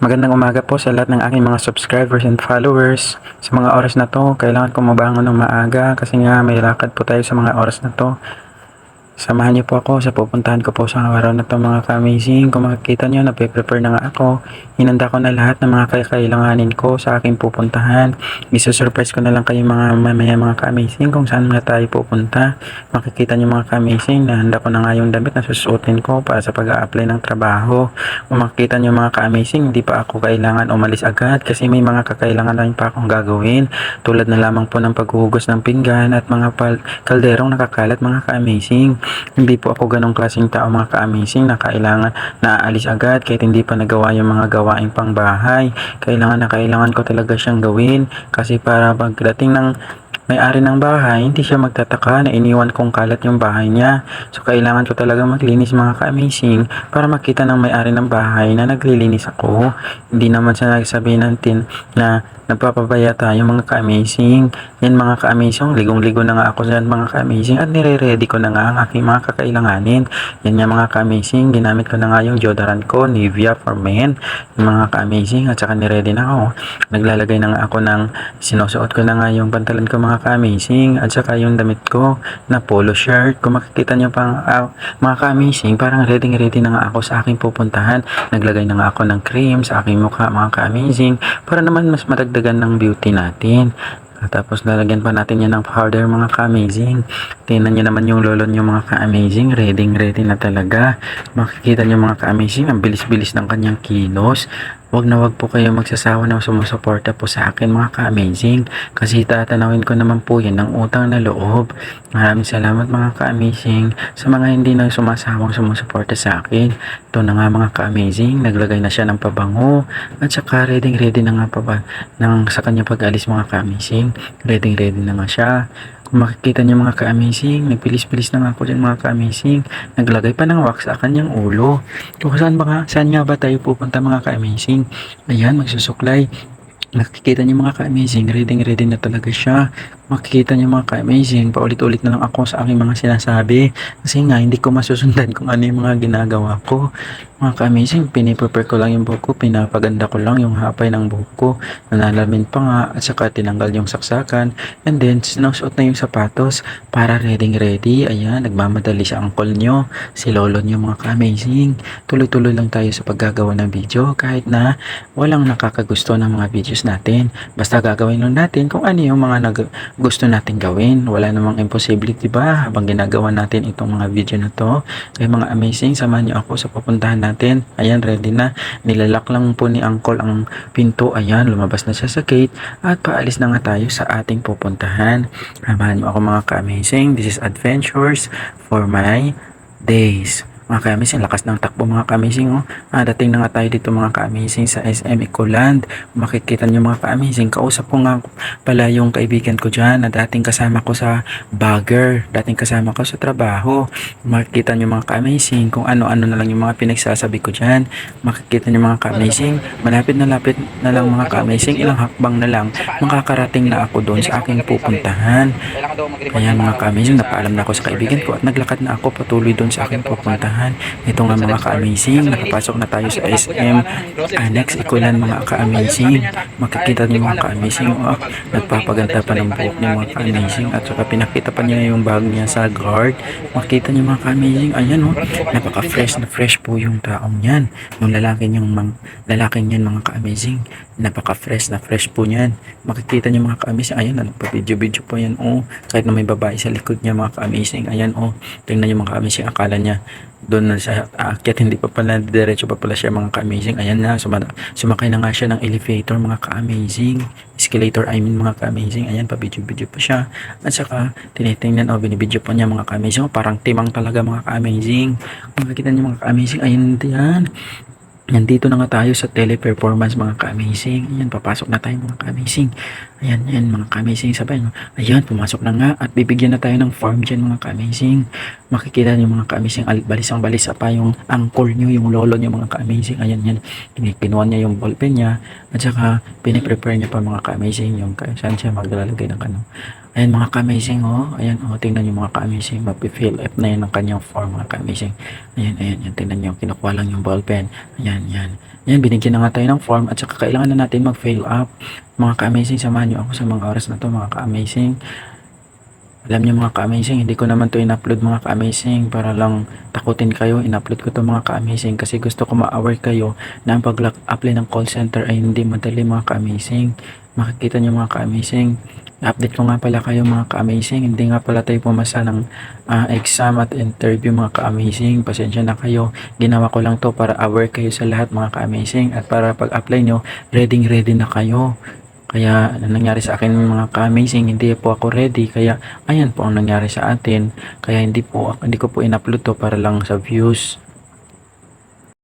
Magandang umaga po sa lahat ng aking mga subscribers and followers. Sa mga oras na to, kailangan ko mabangon ng maaga kasi nga may lakad po tayo sa mga oras na to. Samahan niyo po ako sa pupuntahan ko po sa araw na to mga ka-amazing. Kung makikita niyo, nagpe-prepare na nga ako. Hinanda ko na lahat ng mga kakailanganin ko sa aking pupuntahan. Isa-surprise ko na lang kayo mga mamaya mga ka-amazing kung saan nga tayo pupunta. Makikita niyo mga ka-amazing, nahanda ko na nga yung damit na susuotin ko para sa pag-a-apply ng trabaho. Kung makikita niyo mga ka-amazing, hindi pa ako kailangan umalis agad kasi may mga kakailangan na pa akong gagawin. Tulad na lamang po ng paghuhugos ng pinggan at mga kalderong nakakalat mga ka-amazing. Hindi po ako ganong klaseng tao mga ka-amazing na kailangan na aalis agad kahit hindi pa nagawa yung mga gawaing pangbahay. Kailangan na kailangan ko talaga siyang gawin kasi para pagdating ng may-ari ng bahay, hindi siya magtataka na iniwan kong kalat yung bahay niya. So, kailangan ko talaga maglinis mga ka-amazing para makita ng may-ari ng bahay na naglilinis ako. Hindi naman siya nagsabi natin na nagpapabaya tayo mga ka-amazing. Yan mga ka-amazing, ligong-ligo na nga ako dyan mga ka-amazing at nire-ready ko na nga ang aking mga kakailanganin. Yan nga mga ka-amazing, ginamit ko na nga yung deodorant ko, Nivea for Men. Yung mga ka-amazing at saka nire-ready na ako. Naglalagay na nga ako ng, sinusuot ko na nga yung pantalon ko mga ka-amazing at saka yung damit ko na polo shirt. Kung makikita nyo pang ah, mga ka-amazing, parang ready-ready na nga ako sa aking pupuntahan. Naglagay na nga ako ng cream sa aking mukha mga ka-amazing para naman mas madagdagan ng beauty natin. At tapos lalagyan pa natin yan ng powder mga ka-amazing. Tingnan nyo naman yung lolo nyo mga ka-amazing. Ready ready na talaga. Makikita nyo mga ka-amazing. Ang bilis-bilis ng kanyang kilos. Huwag na wag po kayo magsasawa na sumusuporta po sa akin mga ka-amazing. Kasi tatanawin ko naman po yan ng utang na loob. Maraming salamat mga ka-amazing sa mga hindi na sumasawang sumusuporta sa akin. Ito na nga mga ka-amazing. Naglagay na siya ng pabango. At saka ready ready na nga pa ba ng, sa kanya pag-alis mga ka-amazing. Ready ready na nga siya. Kung makikita niyo mga ka-amazing, nagpilis-pilis na nga ako dyan mga ka-amazing. Naglagay pa ng wax sa kanyang ulo. Kung saan ba nga, saan nga ba tayo pupunta mga ka-amazing? Ayan, magsusuklay. Nakikita niyo mga ka-amazing, ready ready na talaga siya. Makikita niyo mga ka-amazing, paulit-ulit na lang ako sa aking mga sinasabi. Kasi nga, hindi ko masusundan kung ano yung mga ginagawa ko. Mga ka-amazing, piniprepare ko lang yung buhok ko, pinapaganda ko lang yung hapay ng buhok ko. Nanalamin pa nga, at saka tinanggal yung saksakan. And then, sinusuot na yung sapatos para ready ready. Ayan, nagmamadali sa angkol nyo, si lolo nyo mga ka-amazing. Tuloy-tuloy lang tayo sa paggagawa ng video kahit na walang nakakagusto ng mga videos natin. Basta gagawin lang natin kung ano yung mga nag gusto natin gawin. Wala namang imposible, di ba? Habang ginagawa natin itong mga video na to. Kaya mga amazing, samahan niyo ako sa pupuntahan natin. Ayan, ready na. Nilalak lang po ni Uncle ang pinto. Ayan, lumabas na siya sa gate. At paalis na nga tayo sa ating pupuntahan. Samahan niyo ako mga ka-amazing. This is Adventures for my days. Mga ka-amazing, lakas ng takbo mga ka-amazing. Oh. Ah, dating na nga tayo dito mga ka-amazing sa SM Ecoland. Makikita nyo mga ka-amazing. Kausap ko nga pala yung kaibigan ko dyan na dating kasama ko sa bagger. Dating kasama ko sa trabaho. Makikita nyo mga ka-amazing kung ano-ano na lang yung mga pinagsasabi ko dyan. Makikita nyo mga ka-amazing. Malapit na lapit na lang mga ka-amazing. Ilang hakbang na lang. Makakarating na ako doon sa aking pupuntahan. Ayan mga ka-amazing, napaalam na ako sa kaibigan ko at naglakad na ako patuloy doon sa aking pupuntahan. Ito nga mga ka-amazing, nakapasok na tayo sa SM Annex Ikulan mga ka-amazing. Makikita niyo mga ka-amazing, oh, nagpapaganda pa ng buhok niya mga ka-amazing at saka pinakita pa niya yung bag niya sa guard. Makita niyo mga ka-amazing, ayan oh, napaka-fresh na fresh po yung taong yan. Yung lalaki niyang mang, lalaking yan mga ka-amazing, napaka-fresh na fresh po niyan. Makikita niyo mga ka-amazing, ayan, ano pa video-video po yan oh. Kahit na may babae sa likod niya mga ka-amazing, ayan oh. Tingnan niyo mga ka-amazing, akala niya doon na siya aakyat hindi pa pala diretso pa pala siya mga ka-amazing. Ayan na suma, sumakay na nga siya ng elevator mga ka-amazing. Escalator I mean mga ka-amazing. Ayan pa video video pa siya. At saka tinitingnan o binibidyo pa niya mga ka-amazing. Oh, parang timang talaga mga ka-amazing. Makikita niyo mga ka-amazing ayan yan. Nandito na nga tayo sa teleperformance mga ka-amazing. Ayan, papasok na tayo mga ka-amazing. Ayan, ayan mga ka-amazing. Sabay, no? Ayan, pumasok na nga at bibigyan na tayo ng form dyan mga ka-amazing. Makikita niyo mga ka-amazing, al- balisang balisa pa yung uncle nyo, yung lolo nyo mga ka-amazing. Ayan, yan. Kinuha niya yung ballpen niya at saka piniprepare niya pa mga ka-amazing yung saan siya maglalagay ng ano. Ayan mga ka-amazing oh. Ayan oh, tingnan niyo mga ka-amazing. Mapi-fill up na yan ng kanyang form mga ka-amazing. Ayan, ayan, yan. Tingnan niyo, kinukuha lang yung ballpen. Ayan, yan. Yan, binigyan na nga tayo ng form at saka kailangan na natin mag-fill up. Mga ka-amazing, samahan niyo ako sa mga oras na to mga ka-amazing. Alam niyo mga ka-amazing, hindi ko naman to in-upload mga ka-amazing para lang takutin kayo. In-upload ko to mga ka-amazing kasi gusto ko ma-aware kayo na ang pag-apply ng call center ay hindi madali mga ka-amazing. Makikita niyo mga ka-amazing. Update ko nga pala kayo mga ka-amazing. Hindi nga pala tayo pumasa ng ah, exam at interview mga ka-amazing. Pasensya na kayo. Ginawa ko lang to para aware kayo sa lahat mga ka-amazing at para pag-apply nyo, ready ready na kayo. Kaya nangyari sa akin mga ka-amazing, hindi po ako ready. Kaya ayan po ang nangyari sa atin. Kaya hindi po hindi ko po in-upload to para lang sa views.